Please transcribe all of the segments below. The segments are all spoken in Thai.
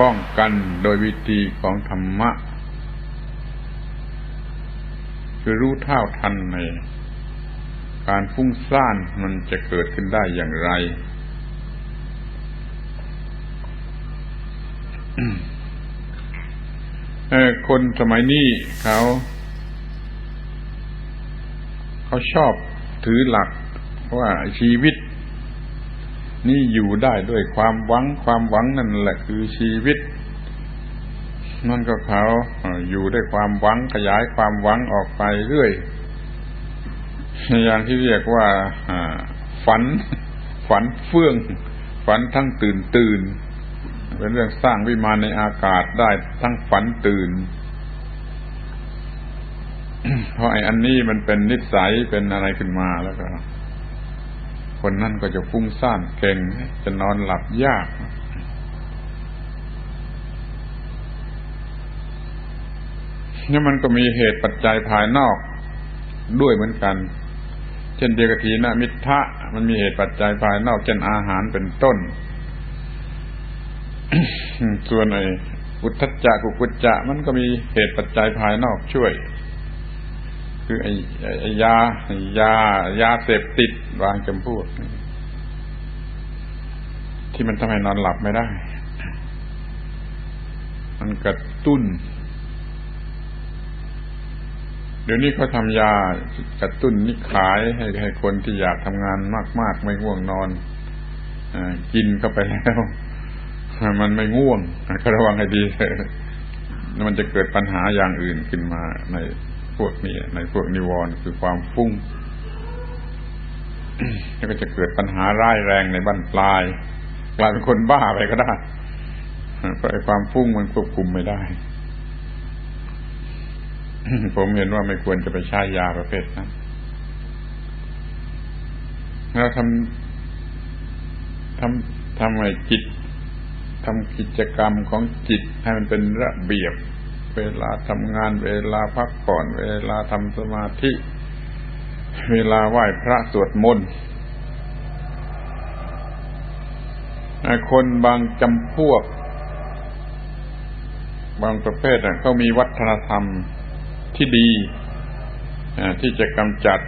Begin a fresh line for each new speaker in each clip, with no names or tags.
ป้องกันโดยวิธีของธรรมะ คือรู้เท่าทันในการฟุ้งซ่านมันจะเกิดขึ้นได้อย่างไร คนสมัยนี้เขา เขาชอบถือหลักว่าชีวิต นี่อยู่ได้ด้วยความหวัง ความหวังนั่นแหละคือชีวิตนั่นก็เขาอยู่ด้วยความหวังขยายความหวังออกไปเรื่อยอย่างที่เรียกว่าฝัน ฝันเฟื่อง ฝันทั้งตื่นตื่นเป็นเรื่องสร้างวิมานในอากาศได้ทั้งฝันตื่น เพราะไอ้อันนี้มันเป็นนิสัยเป็นอะไรขึ้นมาแล้วก็ คนนั่นก็จะฟุ้งซ่านเก่ง จะนอนหลับยากนี่มันก็มีเหตุปัจจัยภายนอกด้วยเหมือนกัน เช่นเดียกทีนะมิทะมันมีเหตุปัจจัยภายนอกเช่นอาหารเป็นต้น ส่วนไออุทธจจะกุกุจจะมันก็มีเหตุปัจจัยภายนอกช่วย คือไอ้ไอ้ยายายาเสพติดวางจำพวกที่มันทำให้นอนหลับไม่ได้ มันกระตุ้น เดี๋ยวนี้เขาทำยากระตุ้นนิขายให้ให้คนที่อยากทำงานมาก ๆ ไม่ง่วงนอนอกินเข้าไปแล้วมันไม่ง่วงก็ระวังให้ดีมันจะเกิดปัญหาอย่างอื่นขึ้นมาใน พวกนี้ ในพวกนิวรณ์คือความฟุ้งแล้วก็จะเกิดปัญหาร้ายแรงในบั้นปลาย กลายเป็นคนบ้าไปก็ได้เพราะความฟุ้งมันควบคุมไม่ได้ ผมเห็นว่าไม่ควรจะไปใช้ยาประเภทนั้นเราทำทำทำให้จิตทำกิจกรรมของจิตให้มันเป็นระเบียบ เวลาทำงานเวลาพักผ่อน เวลาทำสมาธิ เวลาไหว้พระสวดมนต์คนบางจำพวก บางประเภทเขามีวัฒนธรรมที่ดีที่จะกำจัด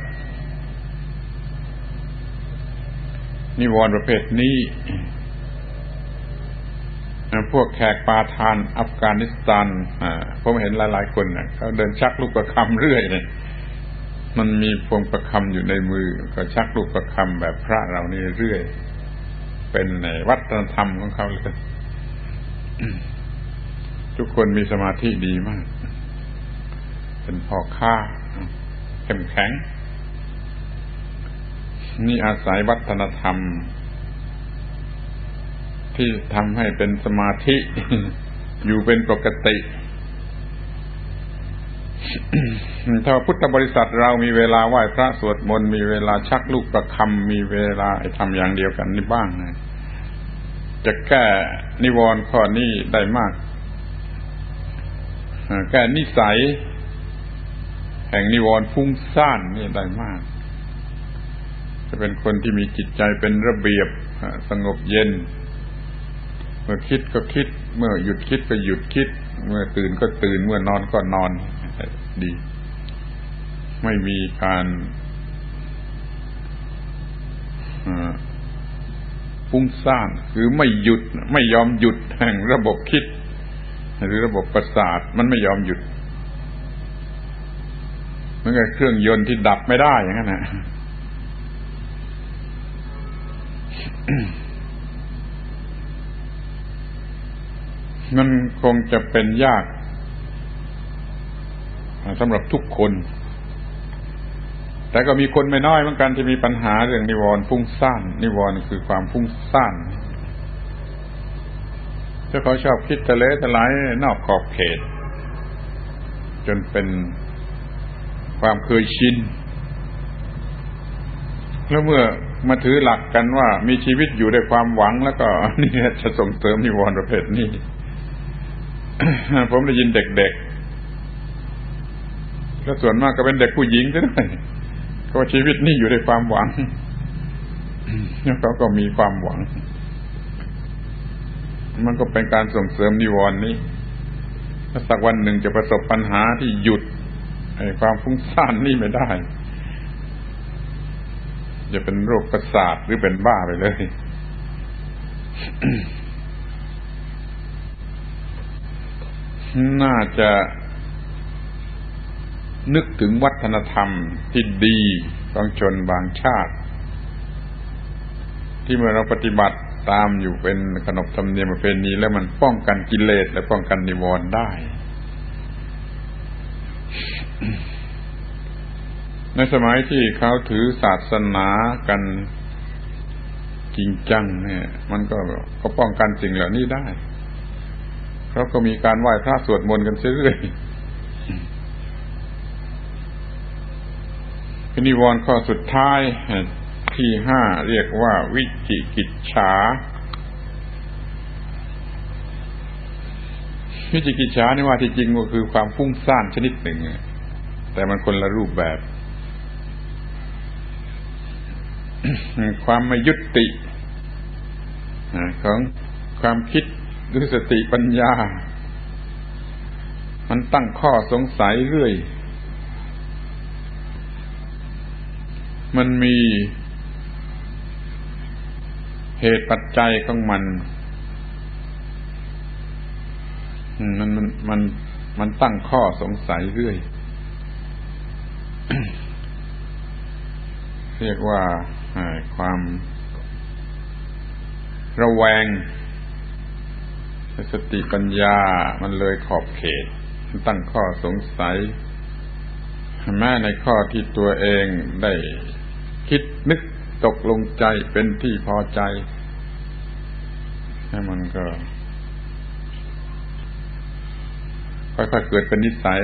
นิวรณ์ประเภทนี้ พวกแขกปาทานอัฟกานิสถานผมเห็นหลาย ๆ คนเขาเดินชักลูกประคำเรื่อยเลยมันมีพวงประคำอยู่ในมือ ก็ชักลูกประคำแบบพระเรานี่เรื่อย เป็นในวัฒนธรรมของเขาเลยทุกคนมีสมาธิดีมาก เป็นพ่อค้าเข้มแข็งนี่อาศัยวัฒนธรรม ที่ทำให้เป็นสมาธิ อยู่เป็นปกติ ถ้าพุทธบริษัทเรามีเวลาไหว้พระสวดมนต์มีเวลาชักลูกประคำมีเวลาทำอย่างเดียวกันนี่บ้างนะจะแก้นิวรณ์ข้อนี้ได้มาก แก้นิสัย แห่งนิวรณ์ฟุ้งซ่านนี่ได้มาก จะเป็นคนที่มีจิตใจเป็นระเบียบสงบเย็น เมื่อคิดก็คิด เมื่อหยุดคิดก็หยุดคิด เมื่อตื่นก็ตื่น เมื่อนอนก็นอนดี ไม่มีการฟุ้งซ่านคือไม่หยุดไม่ยอมหยุดแห่งระบบคิด หรือระบบประสาทมันไม่ยอมหยุดเหมือนกับเครื่องยนต์ที่ดับไม่ได้อย่างนั้นนะ มันคงจะเป็นยากสำหรับทุกคน แต่ก็มีคนไม่น้อยเหมือนกันที่มีปัญหาเรื่องนิวรณ์ฟุ้งซ่านนิวรณ์คือความฟุ้งซ่านถ้าเขาชอบคิดทะเลทลายนอกขอบเขต จนเป็นความเคยชิน แล้วเมื่อมาถือหลักกันว่ามีชีวิตอยู่ด้วยความหวังแล้วก็นี่จะส่งเสริมนิวรณ์ประเภทนี้ ผมได้ยินเด็กๆแล้วส่วนมากก็เป็นเด็กผู้หญิงด้วยก็ชีวิตนี่อยู่ด้วยความหวังแล้วเขาก็มีความหวัง มันก็เป็นการส่งเสริมนิวรณ์นี้ถ้าสักวันหนึ่งจะประสบปัญหาที่หยุดไอ้ความฟุ้งซ่านนี่ไม่ได้ จะเป็นโรคประสาทหรือเป็นบ้าไปเลย น่าจะนึกถึงวัฒนธรรมที่ดีของชนบางชาติ ที่เมื่อเราปฏิบัติตามอยู่เป็นขนบธรรมเนียมประเพณีแล้วมันป้องกันกิเลสและป้องกันนิวรณ์ได้ในสมัยที่เขาถือศาสนากันจริงจังเนี่ย มันก็ก็ป้องกันสิ่งเหล่านี้ได้ เขาก็มีการไหว้พระสวดมนต์กันเรื่อยนิวรณ์ข้อสุดท้ายที่ห้าเรียกว่าวิจิกิจฉา วิจิกิจฉานี่ว่าที่จริงก็คือความฟุ้งซ่านชนิดหนึ่ง แต่มันคนละรูปแบบ ความไม่ยุติของความคิด หรือสติปัญญา มันตั้งข้อสงสัยเรื่อย มันมีเหตุปัจจัยของมันมันมันมันมันตั้งข้อสงสัยเรื่อย เรียกว่าความระแวง สติปัญญามันเลยขอบเขต ตั้งข้อสงสัย แม้ในข้อที่ตัวเองได้คิดนึกตกลงใจเป็นที่พอใจให้มันก็ค่อยๆเกิดเป็นนิสัย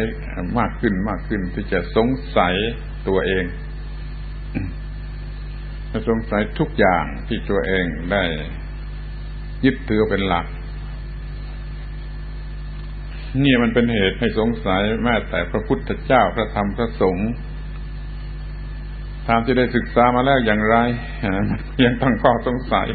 มากขึ้นมากขึ้นที่จะสงสัยตัวเองสงสัยทุกอย่างที่ตัวเองได้ยึดถือเป็นหลัก นี่มันเป็นเหตุให้สงสัยแม้แต่พระพุทธเจ้าพระธรรมพระสงฆ์ตามที่ได้ศึกษามาแล้วอย่างไร ยังตั้งข้อสงสัย